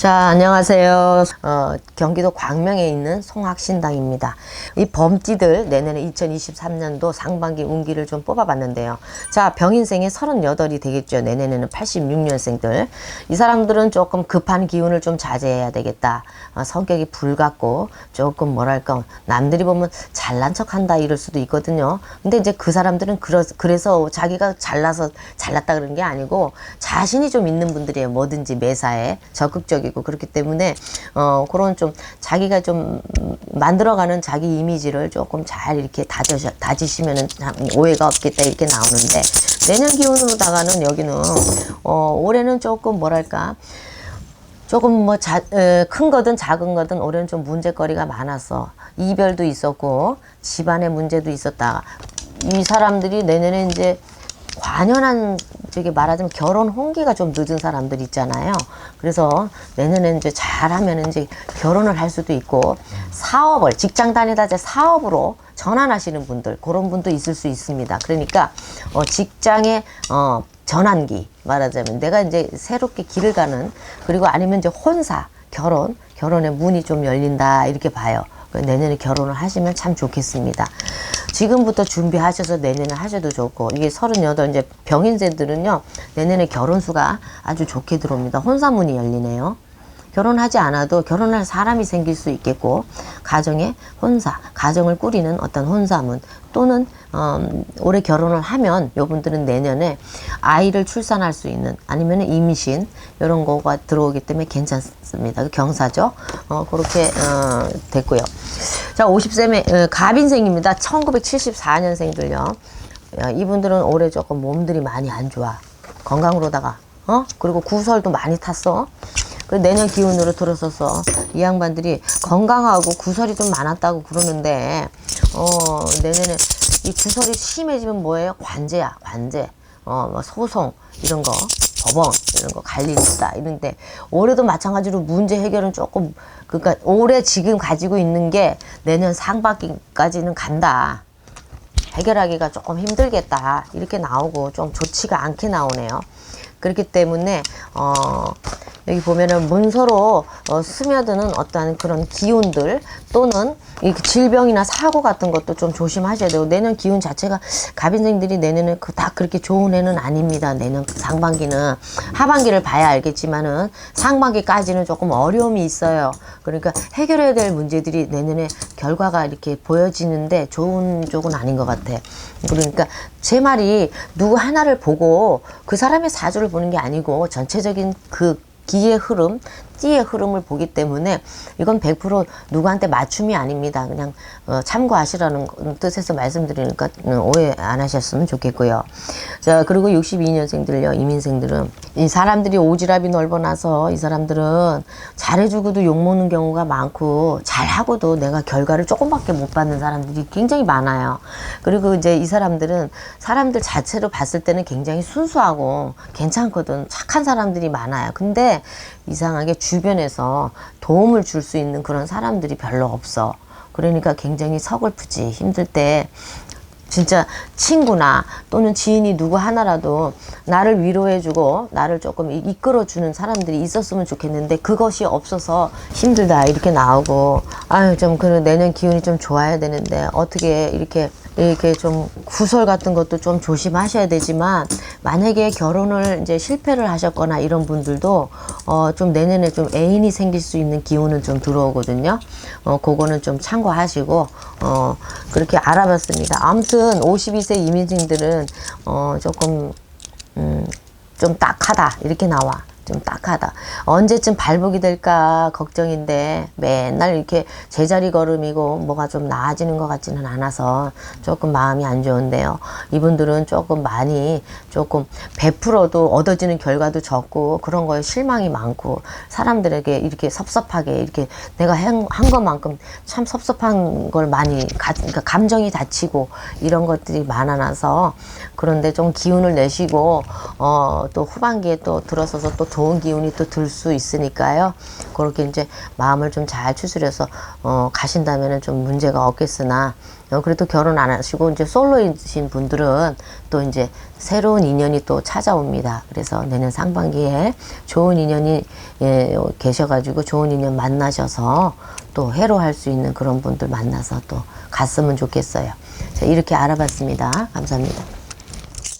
자, 안녕하세요. 어, 경기도 광명에 있는 송학신당입니다. 이 범띠들 내년에 2023년도 상반기 운기를 좀 뽑아봤는데요. 자, 병인생이 38이 되겠죠. 내년에는 86년생들. 이 사람들은 조금 급한 기운을 좀 자제해야 되겠다. 어, 성격이 불같고 조금 뭐랄까 남들이 보면 잘난 척한다 이럴 수도 있거든요. 근데 이제 그 사람들은 그러, 그래서 자기가 잘나서 잘났다 그런 게 아니고 자신이 좀 있는 분들이에요. 뭐든지 매사에 적극적 이고 그렇기 때문에 어 그런 좀 자기가 좀 만들어가는 자기 이미지를 조금 잘 이렇게 다져 다지시면은 참 오해가 없겠다 이렇게 나오는데 내년 기운으로다가는 여기는 어 올해는 조금 뭐랄까 조금 뭐 큰 거든 작은 거든 올해는 좀 문제거리가 많았어. 이별도 있었고 집안의 문제도 있었다. 이 사람들이 내년에 이제 관연한 저기 말하자면 결혼 홍기가 좀 늦은 사람들 있잖아요. 그래서 내년에 이제 잘하면 이제 결혼을 할 수도 있고 사업을 직장 다니다 이제 사업으로 전환하시는 분들 그런 분도 있을 수 있습니다. 그러니까 어 직장의 어 전환기 말하자면 내가 이제 새롭게 길을 가는 그리고 아니면 이제 혼사 결혼 결혼의 문이 좀 열린다 이렇게 봐요. 그 내년에 결혼을 하시면 참 좋겠습니다. 지금부터 준비하셔서 내년에 하셔도 좋고 이게 38 이제 병인세들은요 내년에 결혼수가 아주 좋게 들어옵니다. 혼사문이 열리네요. 결혼하지 않아도 결혼할 사람이 생길 수 있겠고 가정에 혼사 가정을 꾸리는 어떤 혼사문 또는 음, 올해 결혼을 하면 요분들은 내년에 아이를 출산할 수 있는 아니면 임신 이런 거가 들어오기 때문에 괜찮습니다. 그 경사죠. 어, 그렇게 어, 됐고요. 자 50세 어, 갑인생입니다. 1974년생들요. 이분들은 올해 조금 몸들이 많이 안 좋아. 건강으로다가 어 그리고 구설도 많이 탔어. 그 내년 기운으로 들어서서 이 양반들이 건강하고 구설이 좀 많았다고 그러는데 어 내년에 이 구설이 심해지면 뭐예요? 관제야 관제 어 뭐 소송 이런 거 법원 이런 거갈일 있다 이런데 올해도 마찬가지로 문제 해결은 조금 그러니까 올해 지금 가지고 있는 게 내년 상반기까지는 간다. 해결하기가 조금 힘들겠다. 이렇게 나오고 좀 좋지가 않게 나오네요. 그렇기 때문에 어 여기 보면은 문서로 어, 스며드는 어떤 그런 기운들 또는 이 질병이나 사고 같은 것도 좀 조심하셔야 되고 내년 기운 자체가 갑인생들이 내년에 그 다 그렇게 좋은 해는 아닙니다. 내년 상반기는 하반기를 봐야 알겠지만은 상반기까지는 조금 어려움이 있어요. 그러니까 해결해야 될 문제들이 내년에 결과가 이렇게 보여지는데 좋은 쪽은 아닌 것 같아. 그러니까 제 말이 누구 하나를 보고 그 사람의 사주를 보는 게 아니고 전체적인 그 기의 흐름, 띠의 흐름을 보기 때문에 이건 100% 누구한테 맞춤이 아닙니다. 그냥 어, 참고하시라는 뜻에서 말씀드리니까 오해 안 하셨으면 좋겠고요. 자 그리고 62년생들요 이민생들은 이 사람들이 오지랖이 넓어나서 이 사람들은 잘해주고도 욕먹는 경우가 많고 잘하고도 내가 결과를 조금밖에 못 받는 사람들이 굉장히 많아요. 그리고 이제 이 사람들은 사람들 자체로 봤을 때는 굉장히 순수하고 괜찮거든 착한 사람들이 많아요. 근데 이상하게 주변에서 도움을 줄 수 있는 그런 사람들이 별로 없어. 그러니까 굉장히 서글프지. 힘들 때 진짜 친구나 또는 지인이 누구 하나라도 나를 위로해주고 나를 조금 이끌어주는 사람들이 있었으면 좋겠는데 그것이 없어서 힘들다 이렇게 나오고 아유 좀 그래 내년 기운이 좀 좋아야 되는데 어떻게 이렇게 이렇게 좀 구설 같은 것도 좀 조심하셔야 되지만 만약에 결혼을 이제 실패를 하셨거나 이런 분들도 어 좀 내년에 좀 애인이 생길 수 있는 기운은 좀 들어오거든요. 어 그거는 좀 참고하시고 어 그렇게 알아봤습니다. 아무튼 52세 이민진들은 어 조금 음 좀 딱하다 이렇게 나와. 좀 딱하다. 언제쯤 발복이 될까 걱정인데 맨날 이렇게 제자리 걸음이고 뭐가 좀 나아지는 것 같지는 않아서 조금 마음이 안 좋은데요. 이분들은 조금 많이 조금 베풀어도 얻어지는 결과도 적고 그런 거에 실망이 많고 사람들에게 이렇게 섭섭하게 이렇게 내가 한, 한 것만큼 참 섭섭한 걸 많이 가, 그러니까 감정이 다치고 이런 것들이 많아나서 그런데 좀 기운을 내시고 어, 또 후반기에 또 들어서서 또 좋은 기운이 또 들 수 있으니까요. 그렇게 이제 마음을 좀 잘 추스려서 어, 가신다면은 좀 문제가 없겠으나 어, 그래도 결혼 안 하시고 이제 솔로이신 분들은 또 이제 새로운 인연이 또 찾아옵니다. 그래서 내년 상반기에 좋은 인연이 예, 계셔가지고 좋은 인연 만나셔서 또 해로할 수 있는 그런 분들 만나서 또 갔으면 좋겠어요. 자, 이렇게 알아봤습니다. 감사합니다.